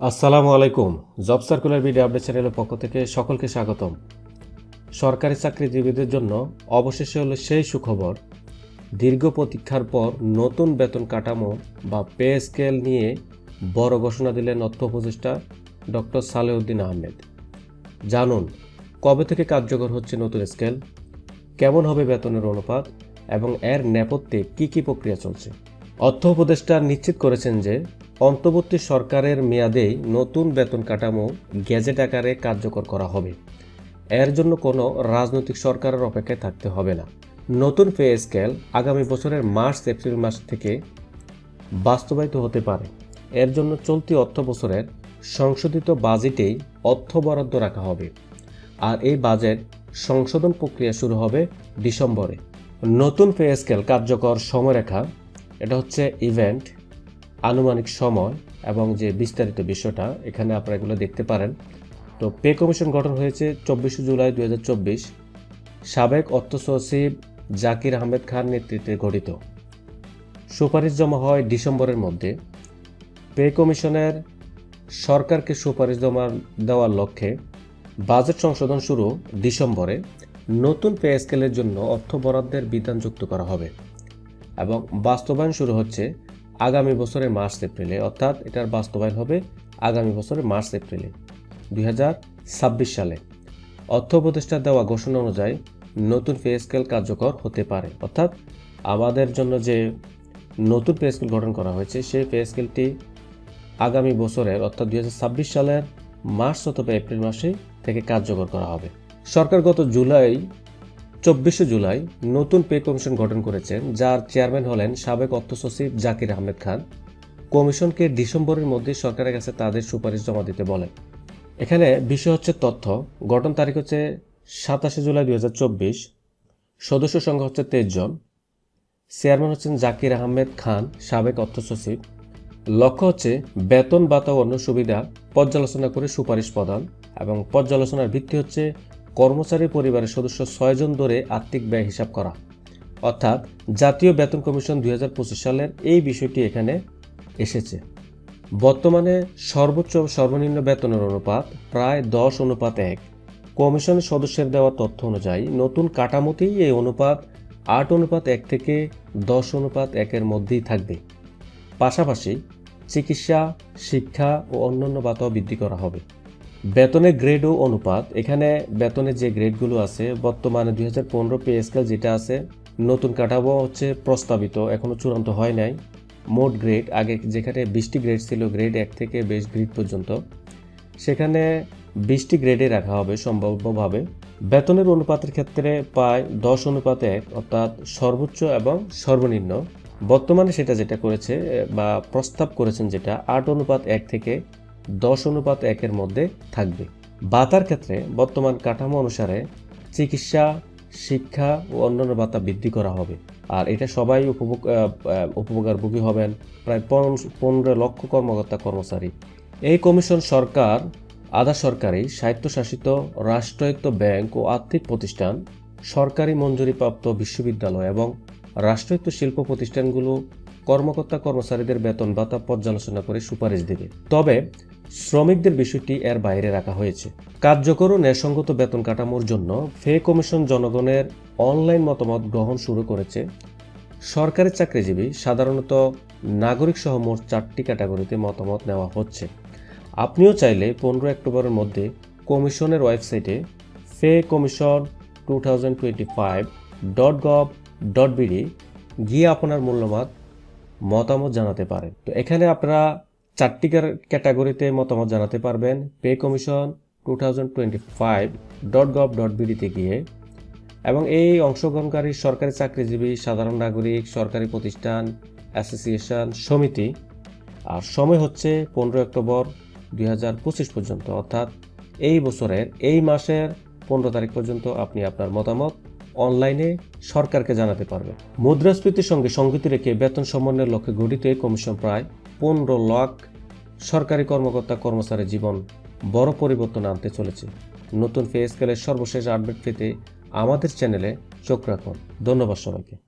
আসসালামু আলাইকুম। Job circular video update চ্যানেলের পক্ষ থেকে সকলকে স্বাগতম। সরকারি চাকরিজীবীদের জন্য অবশেষে হলো সেই সুখবর, দীর্ঘ প্রতীক্ষার পর নতুন বেতন কাঠামো বা পে স্কেল নিয়ে বড় ঘোষণা দিলেন অর্থ উপদেষ্টা ডক্টর সালেউদ্দিন আহমেদ। জানুন, কবে থেকে কার্যকর হচ্ছে নতুন স্কেল? কেমন হবে বেতনের অনুপাত? এবং এর নেপথ্যে কী কী প্রক্রিয়া চলছে? অর্থ উপদেষ্টা নিশ্চিত করেছেন যে অন্তর্বর্তী সরকারের মেয়াদেই নতুন বেতন কাঠামো গেজেট আকারে কার্যকর করা হবে। এর জন্য কোনো রাজনৈতিক সরকারের অপেক্ষায় থাকতে হবে না। নতুন পে স্কেল আগামী বছরের মার্চ এপ্রিল মাস থেকে বাস্তবায়িত হতে পারে। এর জন্য চলতি অর্থ বছরের সংশোধিত বাজেটেই অর্থ বরাদ্দ রাখা হবে। আর এই বাজেট সংশোধন প্রক্রিয়া শুরু হবে ডিসেম্বরে। নতুন পে স্কেল কার্যকর সময়রেখা, এটা হচ্ছে ইভেন্ট আনুমানিক সময় এবং যে বিস্তারিত বিষয়টা, এখানে আপনারা এগুলো দেখতে পারেন। তো পে কমিশন গঠন হয়েছে চব্বিশে জুলাই দু হাজার চব্বিশ। সাবেক অর্থ সচিব জাকির আহমেদ খান নেতৃত্বে গঠিত। সুপারিশ জমা হয় ডিসেম্বরের মধ্যে। পে কমিশনের সরকারকে সুপারিশ জমা দেওয়ার লক্ষ্যে বাজেট সংশোধন শুরু ডিসেম্বরে। নতুন পে স্কেলের জন্য অর্থ বরাদ্দের বিধান যুক্ত করা হবে এবং বাস্তবায়ন শুরু হচ্ছে আগামী বছরের মার্চ এপ্রিলে, অর্থাৎ এটার বাস্তবায়ন হবে আগামী বছরের মার্চ এপ্রিলে, দুই হাজার ছাব্বিশ সালে। অর্থ উপদেষ্টা দেওয়া ঘোষণা অনুযায়ী নতুন পে স্কেল কার্যকর হতে পারে। অর্থাৎ আমাদের জন্য যে নতুন পে স্কেল গঠন করা হয়েছে, সেই পে স্কেলটি আগামী বছরের, অর্থাৎ দুই হাজার ছাব্বিশ সালের মার্চ অথবা এপ্রিল মাসে থেকে কার্যকর করা হবে। সরকার গত জুলাই চব্বিশে জুলাই নতুন পে কমিশন গঠন করেছেন, যার চেয়ারম্যান হলেন সাবেক অর্থ সচিব জাকির আহমেদ খান। কমিশনকে ডিসেম্বরের মধ্যে সরকারের কাছে তাদের সুপারিশ জমা দিতে বলেন। এখানে বিষয় হচ্ছে তথ্য। গঠন তারিখ হচ্ছে সাতাশে জুলাই দু হাজার চব্বিশ। সদস্য সংখ্যা হচ্ছে তেইশ জন। চেয়ারম্যান হচ্ছেন জাকির আহমেদ খান, সাবেক অর্থ সচিব। লক্ষ্য হচ্ছে বেতন অন্য সুবিধা পর্যালোচনা করে সুপারিশ প্রদান এবং পর্যালোচনার ভিত্তি হচ্ছে কর্মচারী পরিবারের সদস্য ছয়জন ধরে আর্থিক ব্যয় হিসাব করা। অর্থাৎ জাতীয় বেতন কমিশন দুই হাজার পঁচিশ সালের এই বিষয়টি এখানে এসেছে। বর্তমানে সর্বোচ্চ সর্বনিম্ন বেতনের অনুপাত প্রায় দশ অনুপাত এক। কমিশনের সদস্যের দেওয়া তথ্য অনুযায়ী নতুন কাঠামোতেই এই অনুপাত আট অনুপাত এক থেকে দশ অনুপাত একের মধ্যেই থাকবে। পাশাপাশি চিকিৎসা, শিক্ষা ও অন্যান্য ভাতাও বৃদ্ধি করা হবে। বেতনের গ্রেড ও অনুপাত। এখানে বেতনের যে গ্রেডগুলো আছে, বর্তমানে দুই হাজার পনেরো পে স্কেল যেটা আছে, নতুন কাঠামো হচ্ছে প্রস্তাবিত এখনও চূড়ান্ত হয় নাই। মোট গ্রেড, আগে যেখানে বিশটি গ্রেড ছিল, গ্রেড এক থেকে বেশ গ্রেড পর্যন্ত। সেখানে বিশটি গ্রেডে রাখা হবে সম্ভাব্যভাবে। বেতনের অনুপাতের ক্ষেত্রে প্রায় দশ অনুপাত এক, অর্থাৎ সর্বোচ্চ এবং সর্বনিম্ন। বর্তমানে সেটা যেটা করেছে, বা প্রস্তাব করেছেন যেটা, আট অনুপাত এক থেকে দশ অনুপাত একের মধ্যে থাকবে। ভাতার ক্ষেত্রে বর্তমান কাঠামো অনুসারে চিকিৎসা, শিক্ষা ও অন্যান্য ভাতা বৃদ্ধি করা হবে। আর এটা সবাই উপভোগ উপভোগারভোগী হবেন। প্রায় পনেরো লক্ষ কর্মকর্তা, কর্মচারী। এই কমিশন সরকার, আধা সরকারি, স্বায়ত্তশাসিত, রাষ্ট্রায়ত্ত ব্যাংক ও আর্থিক প্রতিষ্ঠান, সরকারি মঞ্জুরিপ্রাপ্ত বিশ্ববিদ্যালয় এবং রাষ্ট্রায়ত্ত শিল্প প্রতিষ্ঠানগুলো কর্মকর্তা কর্মচারীদের বেতন ভাতা পর্যালোচনা করে সুপারিশ দেবে। তবে শ্রমিকদের বিষয়টি এর বাইরে রাখা হয়েছে। কার্যকর ও ন্যায়সঙ্গত বেতন কাঠামোর জন্য ফে কমিশন জনগণের অনলাইন মতামত গ্রহণ শুরু করেছে। সরকারি চাকরিজীবী সাধারণত নাগরিক সহ মোট চারটি ক্যাটাগরিতে মতামত নেওয়া হচ্ছে। আপনিও চাইলে পনেরো অক্টোবরের মধ্যে কমিশনের ওয়েবসাইটে pay commission two thousand twenty five dot gov dot BD গিয়ে আপনার মূল্যবান মতামত জানাতে পারেন। তো এখানে আপনারা চারটি ক্যাটাগরিতে মতামত জানাতে পারবেন pay commission two thousand twenty five dot dot বিডিতে গিয়ে। এবং এই অংশগ্রহণকারী সরকারি চাকরিজীবী, সাধারণ নাগরিক, সরকারি প্রতিষ্ঠান অ্যাসোসিয়েশন সমিতি। আর সময় হচ্ছে পনেরো অক্টোবর দুই হাজার পঁচিশ পর্যন্ত। অর্থাৎ এই বছরের, এই মাসের পনেরো তারিখ পর্যন্ত আপনি আপনার মতামত অনলাইনে সরকারকে জানাতে পারবেন। মুদ্রাস্ফীতির সঙ্গে সংগতি রেখে বেতন সমন্বয়ের লক্ষ্যে গঠিত কমিশন প্রায় পনেরো লাখ সরকারি কর্মকর্তা কর্মচারীর জীবন বড় পরিবর্তন আনতে চলেছে। নতুন পে স্কেলের সর্বশেষ আপডেট পেতে আমাদের চ্যানেলে চোখ রাখুন। ধন্যবাদ সবাইকে।